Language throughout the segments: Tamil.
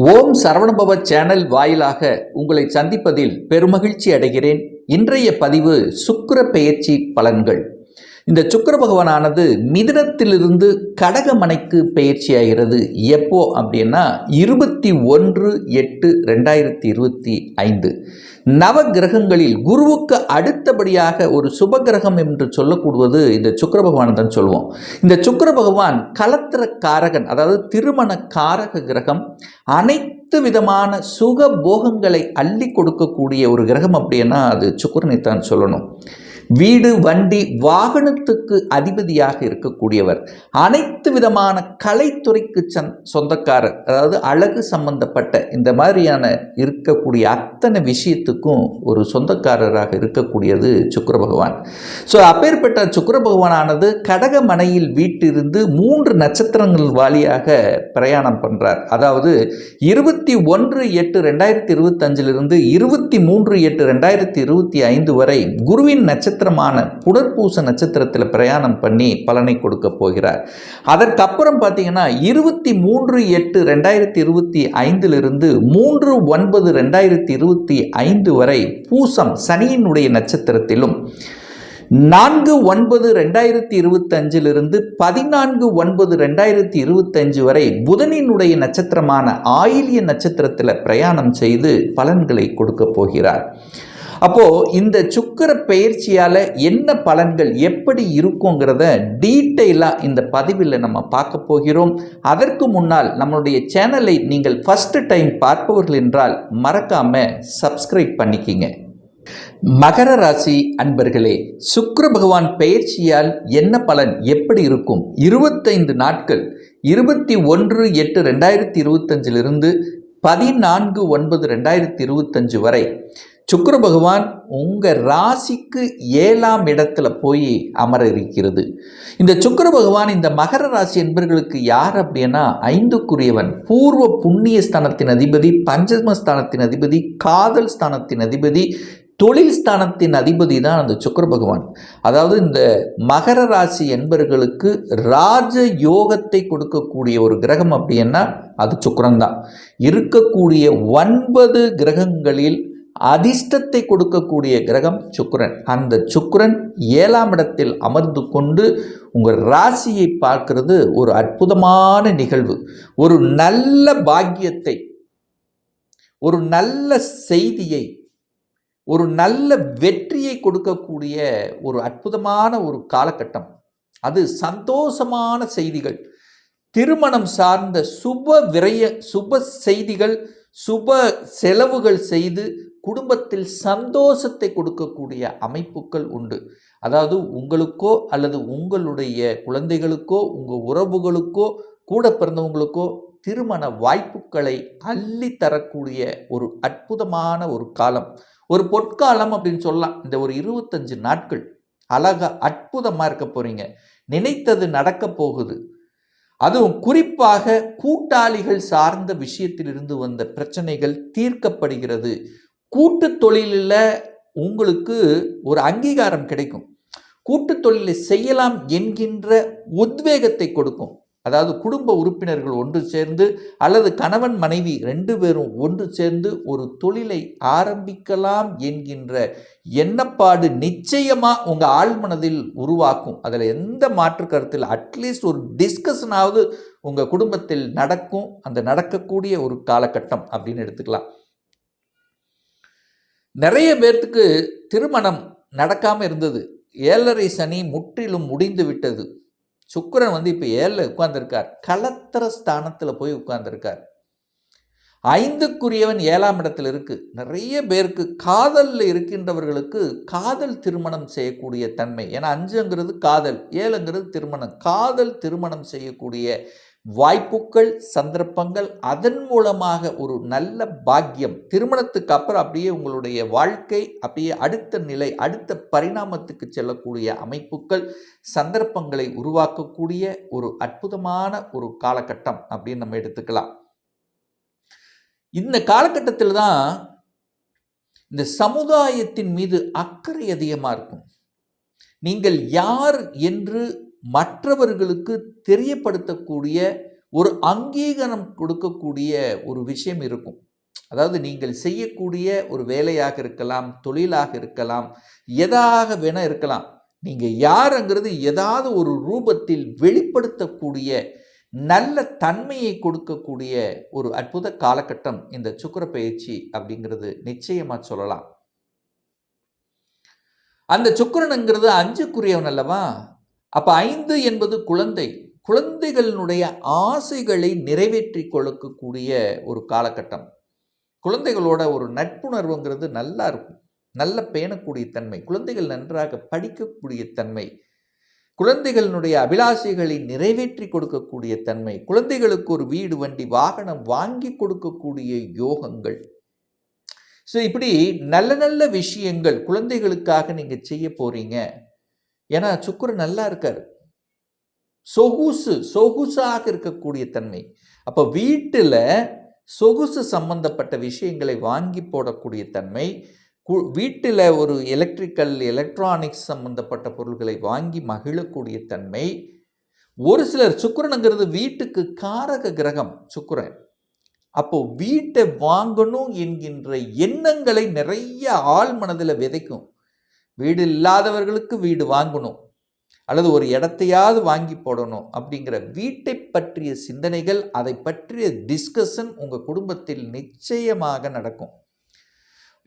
ஓம் சரவணபவ சேனல் வாயிலாக உங்களை சந்திப்பதில் பெருமகிழ்ச்சி அடைகிறேன். இன்றைய பதிவு சுக்கர பெயர்ச்சி பலன்கள். இந்த சுக்கர பகவானானது மிதனத்திலிருந்து கடகமனைக்கு பயிற்சி ஆகிறது எப்போ அப்படின்னா இருபத்தி ஒன்று எட்டு ரெண்டாயிரத்தி இருபத்தி ஐந்து. நவ கிரகங்களில் குருவுக்கு அடுத்தபடியாக ஒரு சுப கிரகம் என்று சொல்லக்கூடுவது இந்த சுக்கர பகவான் தான் சொல்லுவோம் இந்த சுக்கர பகவான் கலத்திர காரகன் அதாவது திருமண காரக கிரகம் அனைத்து விதமான சுக போகங்களை அள்ளி கொடுக்கக்கூடிய ஒரு கிரகம் அப்படின்னா அது சுக்கிரனை தான் சொல்லணும். வீடு வண்டி வாகனத்துக்கு அதிபதியாக இருக்கக்கூடியவர். அனைத்து விதமான கலைத்துறைக்கு சந் சொந்தக்காரர். அதாவது அழகு சம்பந்தப்பட்ட இந்த மாதிரியான இருக்கக்கூடிய அத்தனை விஷயத்துக்கும் ஒரு சொந்தக்காரராக இருக்கக்கூடியது சுக்கர பகவான். ஸோ அப்பேற்பட்ட சுக்கர பகவானானது கடகமனையில் வீட்டிருந்து மூன்று நட்சத்திரங்கள் வாலியாக பிரயாணம் பண்ணுறார் அதாவது இருபத்தி ஒன்று எட்டு ரெண்டாயிரத்தி இருபத்தஞ்சிலிருந்து இருபத்தி மூன்று எட்டு ரெண்டாயிரத்தி இருபத்தி ஐந்து வரை குருவின் நட்சத்திர நட்சத்திரமான புடற்பூச நட்சத்திரத்தில் பிரயாணம் பண்ணி பலனை கொடுக்க போகிறார். அதற்கப்புறம் பார்த்தீங்கன்னா இருபத்தி மூன்று எட்டு ரெண்டாயிரத்தி இருபத்தி ஐந்திலிருந்து மூன்று ஒன்பது ரெண்டாயிரத்தி இருபத்தி ஐந்து வரை பூசம் சனியினுடைய நட்சத்திரத்திலும் நான்கு ஒன்பது ரெண்டாயிரத்தி இருபத்தஞ்சிலிருந்து பதினான்கு ஒன்பது ரெண்டாயிரத்தி இருபத்தஞ்சு வரை புதனினுடைய நட்சத்திரமான ஆயிலிய நட்சத்திரத்தில் பிரயாணம் செய்து பலன்களை கொடுக்க போகிறார். அப்போது இந்த சுக்கர பயிற்சியால் என்ன பலன்கள் எப்படி இருக்குங்கிறத டீட்டெயிலாக இந்த பதிவில் நம்ம பார்க்க போகிறோம். அதற்கு முன்னால் நம்மளுடைய சேனலை நீங்கள் ஃபஸ்ட்டு டைம் பார்ப்பவர்கள் என்றால் மறக்காம சப்ஸ்கிரைப் பண்ணிக்கிங்க. மகர ராசி அன்பர்களே சுக்கர பகவான் பெயர்ச்சியால் என்ன பலன் எப்படி இருக்கும்? இருபத்தைந்து நாட்கள் இருபத்தி ஒன்று எட்டு ரெண்டாயிரத்தி இருபத்தஞ்சிலிருந்து பதினான்கு ஒன்பது ரெண்டாயிரத்தி இருபத்தஞ்சு வரை. சுக்கர பகவான் உங்கள் ராசிக்கு ஏழாம் இடத்துல போய் அமர இருக்கிறது இந்த சுக்கர பகவான் இந்த மகர ராசி என்பர்களுக்கு யார் அப்படின்னா ஐந்துக்குரியவன். பூர்வ புண்ணிய ஸ்தானத்தின் அதிபதி பஞ்சமஸ்தானத்தின் அதிபதி காதல் ஸ்தானத்தின் அதிபதி தொழில் ஸ்தானத்தின் அதிபதி தான் அந்த சுக்கிர பகவான். அதாவது இந்த மகர ராசி என்பர்களுக்கு ராஜ யோகத்தை கொடுக்கக்கூடிய ஒரு கிரகம் அப்படின்னா அது சுக்கிரன் தான் இருக்கக்கூடிய ஒன்பது கிரகங்களில் அதிர்ஷ்டத்தை கொடுக்கக்கூடிய கிரகம் சுக்கிரன். அந்த சுக்கிரன் ஏழாம் இடத்தில் அமர்ந்து கொண்டு உங்கள் ராசியை பார்க்கிறது ஒரு அற்புதமான நிகழ்வு. ஒரு நல்ல பாக்கியத்தை ஒரு நல்ல செய்தியை ஒரு நல்ல வெற்றியை கொடுக்கக்கூடிய ஒரு அற்புதமான ஒரு காலகட்டம். அது சந்தோஷமான செய்திகள். திருமணம் சார்ந்த சுப விரய சுப செய்திகள் சுப செலவுகள் செய்து குடும்பத்தில் சந்தோஷத்தை கொடுக்கக்கூடிய அமைப்புகள் உண்டு. அதாவது உங்களுக்கோ அல்லது உங்களுடைய குழந்தைகளுக்கோ உங்கள் உறவுகளுக்கோ கூட பிறந்தவங்களுக்கோ திருமண வாய்ப்புகளை அள்ளி தரக்கூடிய ஒரு அற்புதமான ஒரு காலம். ஒரு பொற்காலம் அப்படின்னு சொல்லலாம். இந்த ஒரு இருபத்தஞ்சு நாட்கள் அழகாக அற்புதமாக இருக்க போகிறீங்க நினைத்தது நடக்க போகுது. அதுவும் குறிப்பாக கூட்டாளிகள் சார்ந்த விஷயத்திலிருந்து வந்த பிரச்சனைகள் தீர்க்கப்படுகிறது. கூட்டு தொழிலில் உங்களுக்கு ஒரு அங்கீகாரம் கிடைக்கும். கூட்டு தொழிலை செய்யலாம் என்கின்ற உத்வேகத்தை கொடுக்கும். அதாவது குடும்ப உறுப்பினர்கள் ஒன்று சேர்ந்து அல்லது கணவன் மனைவி ரெண்டு பேரும் ஒன்று சேர்ந்து ஒரு தொழிலை ஆரம்பிக்கலாம் என்கின்ற எண்ணப்பாடு நிச்சயமாக உங்கள் ஆழ்மனதில் உருவாக்கும். அதில் எந்த மாற்று கருத்தில் அட்லீஸ்ட் ஒரு டிஸ்கஷனாவது உங்கள் குடும்பத்தில் நடக்கும். அந்த நடக்கக்கூடிய ஒரு காலகட்டம் அப்படின்னு எடுத்துக்கலாம். நிறைய பேர்த்துக்கு திருமணம் நடக்காமல் இருந்தது. ஏழரை சனி முற்றிலும் முடிந்து விட்டது. சுக்கிரன் வந்து இப்போ ஏழில் உட்கார்ந்துருக்கார். கலத்திர ஸ்தானத்தில் போய் உட்கார்ந்துருக்கார். ஐந்துக்குரியவன் ஏழாம் இடத்துல இருக்குது நிறைய பேருக்கு காதலில் இருக்கின்றவர்களுக்கு காதல் திருமணம் செய்யக்கூடிய தன்மை. ஏன்னா அஞ்சுங்கிறது காதல் ஏழுங்கிறது திருமணம். காதல் திருமணம் செய்யக்கூடிய வாய்ப்புகள் சந்தர்ப்பங்கள் அதன் மூலமாக ஒரு நல்ல பாக்கியம். திருமணத்துக்கு அப்புறம் அப்படியே உங்களுடைய வாழ்க்கை அப்படியே அடுத்த நிலை அடுத்த பரிணாமத்துக்கு செல்லக்கூடிய அமைப்புகள் சந்தர்ப்பங்களை உருவாக்கக்கூடிய ஒரு அற்புதமான ஒரு காலகட்டம் அப்படின்னு நம்ம எடுத்துக்கலாம். இந்த காலகட்டத்தில் தான் இந்த சமுதாயத்தின் மீது அக்கறை அதிகமாக இருக்கும். நீங்கள் யார் என்று மற்றவர்களுக்கு தெரியப்படுத்தக்கூடிய ஒரு அங்கீகாரம் கொடுக்கக்கூடிய ஒரு விஷயம் இருக்கும். அதாவது நீங்கள் செய்யக்கூடிய ஒரு வேலையாக இருக்கலாம் தொழிலாக இருக்கலாம் எதாக வேணால் இருக்கலாம். நீங்கள் யாருங்கிறது ஏதாவது ஒரு ரூபத்தில் வெளிப்படுத்தக்கூடிய நல்ல தன்மையை கொடுக்கக்கூடிய ஒரு அற்புத காலகட்டம் இந்த சுக்கிர பயிற்சி அப்படிங்கிறது நிச்சயமாக சொல்லலாம். அந்த சுக்கிரனுங்கிறது அஞ்சுக்குரியவன் அல்லவா? அப்போ ஐந்து என்பது குழந்தை. குழந்தைகளினுடைய ஆசைகளை நிறைவேற்றி கொடுக்கக்கூடிய ஒரு காலகட்டம். குழந்தைகளோட ஒரு நட்புணர்வுங்கிறது நல்லா இருக்கும். நல்ல பேணக்கூடிய தன்மை. குழந்தைகள் நன்றாக படிக்கக்கூடிய தன்மை. குழந்தைகளினுடைய அபிலாஷைகளை நிறைவேற்றி கொடுக்கக்கூடிய தன்மை. குழந்தைகளுக்கு ஒரு வீடு வண்டி வாகனம் வாங்கி கொடுக்கக்கூடிய யோகங்கள். ஸோ இப்படி நல்ல நல்ல விஷயங்கள் குழந்தைகளுக்காக நீங்கள் செய்ய போகிறீங்க ஏன்னா சுக்குரு நல்லா இருக்கார். சொகுசு சொகுசாக இருக்கக்கூடிய தன்மை. அப்போ வீட்டில் சொகுசு சம்பந்தப்பட்ட விஷயங்களை வாங்கி போடக்கூடிய தன்மை வீட்டில் ஒரு எலக்ட்ரிக்கல் எலக்ட்ரானிக்ஸ் சம்பந்தப்பட்ட பொருள்களை வாங்கி மகிழக்கூடிய தன்மை. ஒரு சிலர் சுக்கரனுங்கிறது வீட்டுக்கு காரக கிரகம் சுக்கரன். அப்போ வீட்டை வாங்கணும் என்கின்ற எண்ணங்களை நிறைய ஆள் மனதில் விதைக்கும். வீடு இல்லாதவர்களுக்கு வீடு வாங்கணும். அல்லது ஒரு இடத்தையாவது வாங்கி போடணும் அப்படிங்கிற வீட்டை பற்றிய சிந்தனைகள் அதை பற்றிய டிஸ்கஷன் உங்கள் குடும்பத்தில் நிச்சயமாக நடக்கும்.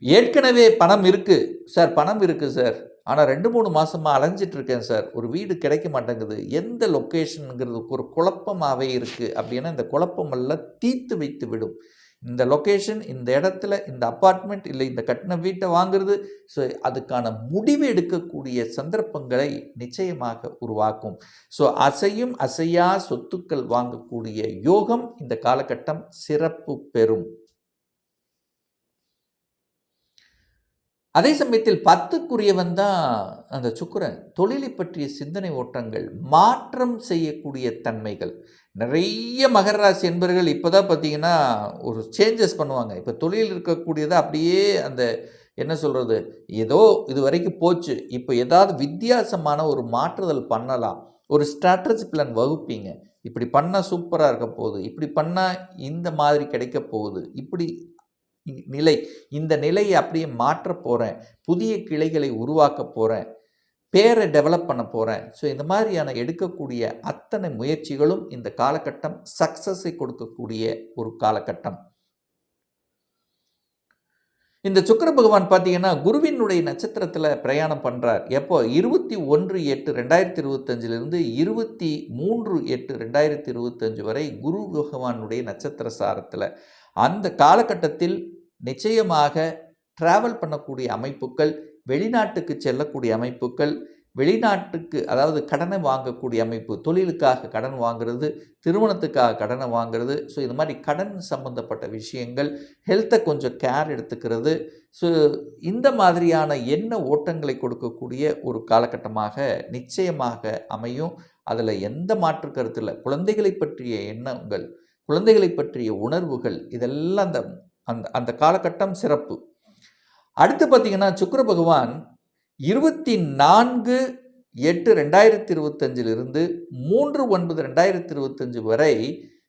ஏற்கனவே பணம் இருக்குது சார் பணம் இருக்குது சார். ஆனால் ரெண்டு மூணு மாதமாக அலைஞ்சிட்ருக்கேன் சார். ஒரு வீடு கிடைக்க மாட்டேங்குது. எந்த லொக்கேஷனுங்கிறதுக்கு ஒரு குழப்பமாகவே இருக்குது அப்படின்னா இந்த குழப்பமெல்லாம் தீர்த்து வைத்து விடும். இந்த லொக்கேஷன் இந்த இடத்துல இந்த அப்பார்ட்மெண்ட் இல்லை இந்த கட்டின வீட்டை வாங்குறது ஸோ அதுக்கான முடிவு எடுக்கக்கூடிய சந்தர்ப்பங்களை நிச்சயமாக உருவாக்கும். ஸோ அசையும் அசையா சொத்துக்கள் வாங்கக்கூடிய யோகம் இந்த காலகட்டம் சிறப்பு பெறும். அதே சமயத்தில் பத்துக்குரியவன் தான் அந்த சுக்கரன். தொழிலை பற்றிய சிந்தனை ஓட்டங்கள் மாற்றம் செய்யக்கூடிய தன்மைகள். நிறைய மகர ராசி என்பர்கள் இப்போ தான் பார்த்தீங்கன்னா ஒரு சேஞ்சஸ் பண்ணுவாங்க. இப்போ தொழில் இருக்கக்கூடியதை அப்படியே அந்த என்ன சொல்கிறது ஏதோ இது வரைக்கும் போச்சு. இப்போ ஏதாவது வித்தியாசமான ஒரு மாற்றுதல் பண்ணலாம். ஒரு ஸ்ட்ராட்டஜி பிளான் வகுப்பீங்க. இப்படி பண்ணால் சூப்பராக இருக்க போகுது. இப்படி பண்ணால் இந்த மாதிரி கிடைக்க போகுது. இப்படி நிலை. இந்த நிலையை அப்படியே மாற்ற போகிறேன் புதிய கிளைகளை உருவாக்க போகிறேன் பேரை டெவலப் பண்ண போகிறேன் ஸோ இந்த மாதிரியான எடுக்கக்கூடிய அத்தனை முயற்சிகளும் இந்த காலகட்டம் சக்ஸஸை கொடுக்கக்கூடிய ஒரு காலகட்டம். இந்த சுக்கர பகவான் பார்த்தீங்கன்னா குருவினுடைய நட்சத்திரத்தில் பிரயாணம் பண்ணுறார் எப்போ? இருபத்தி ஒன்று எட்டு ரெண்டாயிரத்தி இருபத்தஞ்சிலிருந்து இருபத்தி மூன்று எட்டு ரெண்டாயிரத்தி இருபத்தஞ்சு வரை குரு பகவானுடைய நட்சத்திர சாரத்தில். அந்த காலகட்டத்தில் நிச்சயமாக ட்ராவல் பண்ணக்கூடிய அமைப்புகள் வெளிநாட்டுக்கு செல்லக்கூடிய அமைப்புகள் வெளிநாட்டுக்கு அதாவது கடனை வாங்கக்கூடிய அமைப்பு தொழிலுக்காக கடன் வாங்குறது திருமணத்துக்காக கடனை வாங்குறது ஸோ இது மாதிரி கடன் சம்மந்தப்பட்ட விஷயங்கள் ஹெல்த்தை கொஞ்சம் கேர் எடுத்துக்கிறது ஸோ இந்த மாதிரியான எண்ண ஓட்டங்களை கொடுக்கக்கூடிய ஒரு காலகட்டமாக நிச்சயமாக அமையும். அதில் எந்த மாற்று கருத்தில் குழந்தைகளை பற்றிய எண்ணங்கள் குழந்தைகளை பற்றிய உணர்வுகள் இதெல்லாம் அந்த அந்த அந்த காலகட்டம் சிறப்பு. அடுத்து பார்த்தீங்கன்னா சுக்கர பகவான் இருபத்தி நான்கு எட்டு ரெண்டாயிரத்தி இருபத்தஞ்சிலிருந்து மூன்று ஒன்பது ரெண்டாயிரத்தி இருபத்தஞ்சு வரை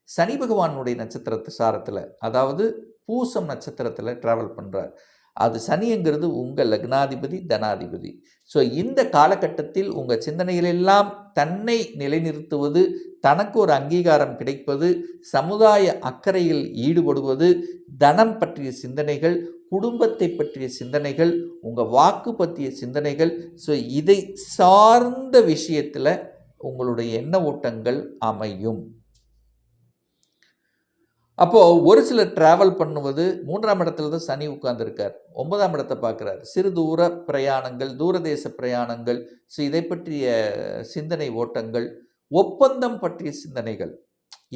சனி பகவானுடைய நட்சத்திரத்து சாரத்தில் அதாவது பூசம் நட்சத்திரத்தில் ட்ராவல் பண்ணுறார் அது சனிங்கிறது உங்கள் லக்னாதிபதி தனாதிபதி. ஸோ இந்த காலகட்டத்தில் உங்கள் சிந்தனைகளெல்லாம் தன்னை நிலைநிறுத்துவது தனக்கு ஒரு அங்கீகாரம் கிடைப்பது சமுதாய அக்கறையில் ஈடுபடுவது தனம் பற்றிய சிந்தனைகள் குடும்பத்தை பற்றிய சிந்தனைகள் உங்கள் வாக்கு பற்றிய சிந்தனைகள் ஸோ இதை சார்ந்த விஷயத்தில் உங்களுடைய எண்ண ஓட்டங்கள் அமையும். அப்போது ஒரு சிலர் ட்ராவல் பண்ணுவது மூன்றாம் இடத்துல தான் சனி உட்கார்ந்துருக்கார். ஒன்பதாம் இடத்தை பார்க்குறார். சிறு தூர பிரயாணங்கள் தூரதேச பிரயாணங்கள் ஸோ இதை பற்றிய சிந்தனை ஓட்டங்கள் ஒப்பந்தம் பற்றிய சிந்தனைகள்.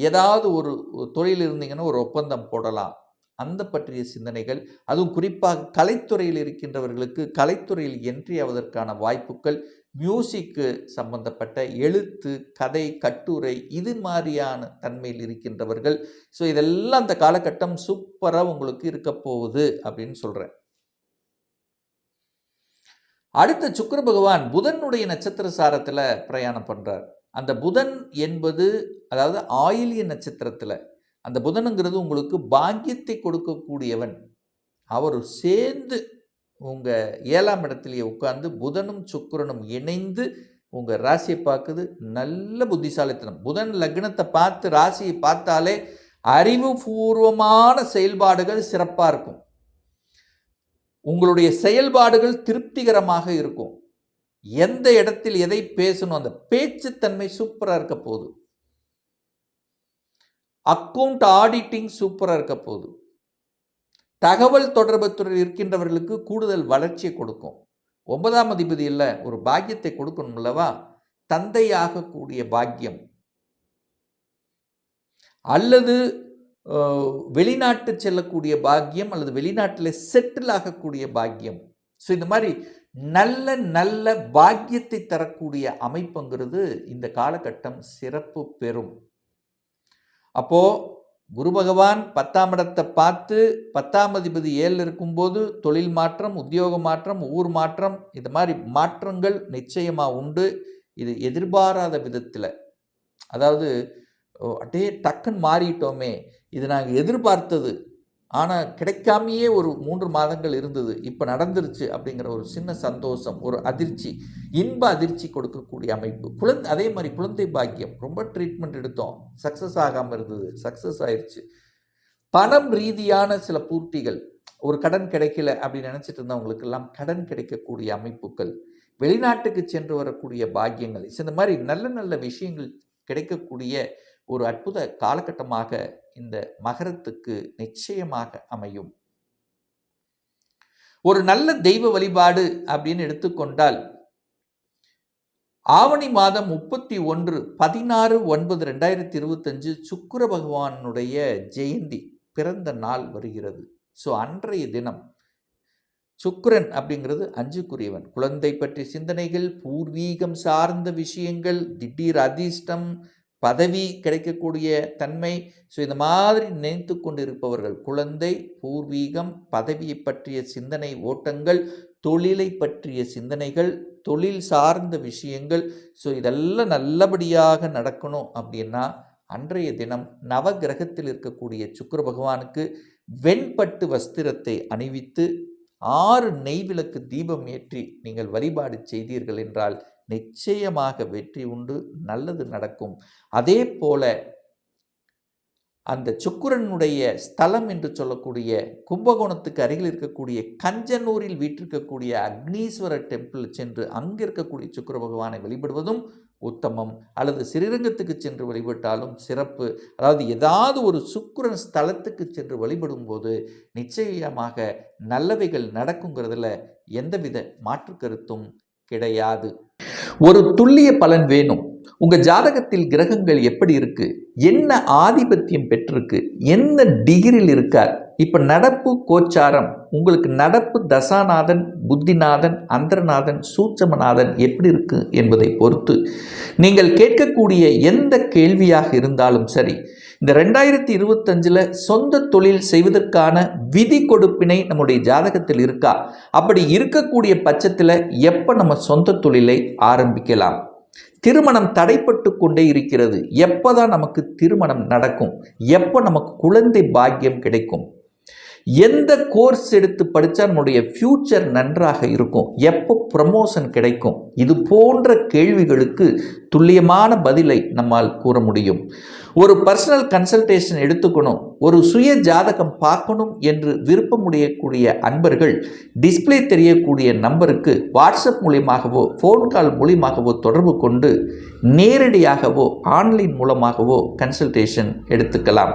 ஏதாவது ஒரு தொழில் இருந்தீங்கன்னா ஒரு ஒப்பந்தம் போடலாம். அந்த பற்றிய சிந்தனைகள் அதுவும் குறிப்பாக கலைத்துறையில் இருக்கின்றவர்களுக்கு கலைத்துறையில் என்ட்ரி ஆவதற்கான வாய்ப்புகள் மியூசிக்கு சம்பந்தப்பட்ட எழுத்து கதை கட்டுரை இது மாதிரியான தன்மையில் இருக்கின்றவர்கள். ஸோ இதெல்லாம் அந்த காலகட்டம் சூப்பராக உங்களுக்கு இருக்க போகுது அப்படின்னு சொல்கிறேன் அடுத்த சுக்கர பகவான் புதனுடைய நட்சத்திர சாரத்தில் பிரயாணம் பண்ணுறார் அந்த புதன் என்பது அதாவது ஆயிலிய நட்சத்திரத்தில் அந்த புதனுங்கிறது உங்களுக்கு பாக்கியத்தை கொடுக்கக்கூடியவன். அவர் சேர்ந்து உங்கள் ஏழாம் இடத்துலையே உட்கார்ந்து புதனும் சுக்கரனும் இணைந்து உங்கள் ராசியை பார்க்குது. நல்ல புத்திசாலித்தனம். புதன் லக்னத்தை பார்த்து ராசியை பார்த்தாலே அறிவுபூர்வமான செயல்பாடுகள் சிறப்பாக இருக்கும். உங்களுடைய செயல்பாடுகள் திருப்திகரமாக இருக்கும். எந்த இடத்தில் எதை பேசணும் அந்த பேச்சுத்தன்மை சூப்பராக இருக்க போகுது. அக்கவுண்ட் ஆடிட்டிங் சூப்பராக இருக்க போகுது. தகவல் தொடர்பு துறையில் இருக்கின்றவர்களுக்கு கூடுதல் வளர்ச்சியை கொடுக்கும். ஒன்பதாம் அதிபதி இல்லை ஒரு பாக்கியத்தை கொடுக்கணும் அல்லவா? தந்தையாகக்கூடிய பாக்கியம். அல்லது வெளிநாட்டு செல்லக்கூடிய பாக்கியம் அல்லது வெளிநாட்டில் செட்டில் ஆகக்கூடிய பாக்கியம். ஸோ இந்த மாதிரி நல்ல நல்ல பாக்கியத்தை தரக்கூடிய அமைப்புங்கிறது இந்த காலகட்டம் சிறப்பு பெறும். அப்போது குரு பகவான் பத்தாம் இடத்தை பார்த்து பத்தாம் அதிபதி ஏழில் இருக்கும்போது தொழில் மாற்றம் உத்தியோக மாற்றம் ஊர் மாற்றம் இது மாதிரி மாற்றங்கள் நிச்சயமாக உண்டு. இது எதிர்பாராத விதத்தில். அதாவது அப்படியே டக்குன்னு மாறிட்டோமே. இது நாங்கள் எதிர்பார்த்தது. ஆனால் கிடைக்காமையே ஒரு மூன்று மாதங்கள் இருந்தது. இப்போ நடந்துருச்சு அப்படிங்கிற ஒரு சின்ன சந்தோஷம் ஒரு அதிர்ச்சி இன்ப அதிர்ச்சி கொடுக்கக்கூடிய அமைப்பு. குழந்தை அதே மாதிரி குழந்தை பாக்கியம். ரொம்ப ட்ரீட்மெண்ட் எடுத்தோம். சக்ஸஸ் ஆகாமல் இருந்தது. சக்ஸஸ் ஆயிடுச்சு பணம் ரீதியான சில பூர்த்திகள் ஒரு கடன் கிடைக்கல அப்படின்னு நினச்சிட்டு இருந்தவங்களுக்கெல்லாம் கடன் கிடைக்கக்கூடிய அமைப்புகள் வெளிநாட்டுக்கு சென்று வரக்கூடிய பாக்கியங்கள் இந்த மாதிரி நல்ல நல்ல விஷயங்கள் கிடைக்கக்கூடிய ஒரு அற்புத காலகட்டமாக இந்த மகரத்துக்கு நிச்சயமாக அமையும். ஒரு நல்ல தெய்வ வழிபாடு அப்படின்னு எடுத்துக்கொண்டால் ஆவணி மாதம் முப்பத்தி ஒன்று பதினாறு ஒன்பது ரெண்டாயிரத்தி இருபத்தஞ்சு சுக்கர பகவானுடைய ஜெயந்தி பிறந்த நாள் வருகிறது. ஸோ அன்றைய தினம் சுக்கிரன் அப்படிங்கிறது அஞ்சுக்குரியவன். குழந்தை பற்றிய சிந்தனைகள் பூர்வீகம் சார்ந்த விஷயங்கள் திடீர் அதிர்ஷ்டம் பதவி கிடைக்கக்கூடிய தன்மை ஸோ இந்த மாதிரி நினைத்து கொண்டிருப்பவர்கள் குழந்தை பூர்வீகம் பதவியை பற்றிய சிந்தனை ஓட்டங்கள் தொழிலை பற்றிய சிந்தனைகள் தொழில் சார்ந்த விஷயங்கள் ஸோ இதெல்லாம் நல்லபடியாக நடக்கணும் அப்படின்னா அன்றைய தினம் நவகிரகத்தில் இருக்கக்கூடிய சுக்கர பகவானுக்கு வெண்பட்டு வஸ்திரத்தை அணிவித்து ஆறு நெய்விளக்கு தீபம் ஏற்றி நீங்கள் வழிபாடு செய்தீர்கள் என்றால் நிச்சயமாக வெற்றி உண்டு நல்லது நடக்கும். அதே போல அந்த சுக்குரனுடைய ஸ்தலம் என்று சொல்லக்கூடிய கும்பகோணத்துக்கு அருகில் இருக்கக்கூடிய கஞ்சனூரில் வீற்றிருக்கக்கூடிய அக்னீஸ்வரர் டெம்பிள் சென்று அங்கே இருக்கக்கூடிய சுக்கிர பகவானை வழிபடுவதும் உத்தமம். அல்லது ஸ்ரீரங்கத்துக்கு சென்று வழிபட்டாலும் சிறப்பு. அதாவது ஏதாவது ஒரு சுக்குரன் ஸ்தலத்துக்கு சென்று வழிபடும்போது நிச்சயமாக நல்லவைகள் நடக்குங்கிறதுல எந்தவித மாற்று கருத்தும் கிடையாது. ஒரு துல்லிய பலன் வேணும். உங்கள் ஜாதகத்தில் கிரகங்கள் எப்படி இருக்குது என்ன ஆதிபத்தியம் பெற்றிருக்கு? என்ன டிகிரியில் இருக்கார்? இப்போ நடப்பு கோச்சாரம். உங்களுக்கு நடப்பு தசாநாதன் புத்திநாதன் அந்தரநாதன் சூட்சமநாதன் எப்படி இருக்கு என்பதை பொறுத்து நீங்கள் கேட்கக்கூடிய எந்த கேள்வியாக இருந்தாலும் சரி இந்த ரெண்டாயிரத்தி இருபத்தஞ்சில் சொந்த தொழில் செய்வதற்கான விதி கொடுப்பினை நம்முடைய ஜாதகத்தில் இருக்கா? அப்படி இருக்கக்கூடிய பட்சத்தில் எப்போ நம்ம சொந்த தொழிலை ஆரம்பிக்கலாம்? திருமணம் தடைப்பட்டு கொண்டே இருக்கிறது. எப்போ தான் நமக்கு திருமணம் நடக்கும்? எப்போ நமக்கு குழந்தை பாக்கியம் கிடைக்கும்? எந்த கோர்ஸ் எடுத்து படித்தா நம்முடைய ஃப்யூச்சர் நன்றாக இருக்கும்? எப்போ ப்ரமோஷன் கிடைக்கும்? இது போன்ற கேள்விகளுக்கு துல்லியமான பதிலை நம்மால் கூற முடியும். ஒரு பர்சனல் கன்சல்டேஷன் எடுத்துக்கணும். ஒரு சுய ஜாதகம் பார்க்கணும் என்று விருப்பமுடையக்கூடிய அன்பர்கள் டிஸ்ப்ளே தெரியக்கூடிய நம்பருக்கு வாட்ஸ்அப் மூலியமாகவோ ஃபோன் கால் மூலியமாகவோ தொடர்பு கொண்டு நேரடியாகவோ ஆன்லைன் மூலமாகவோ கன்சல்டேஷன் எடுத்துக்கலாம்.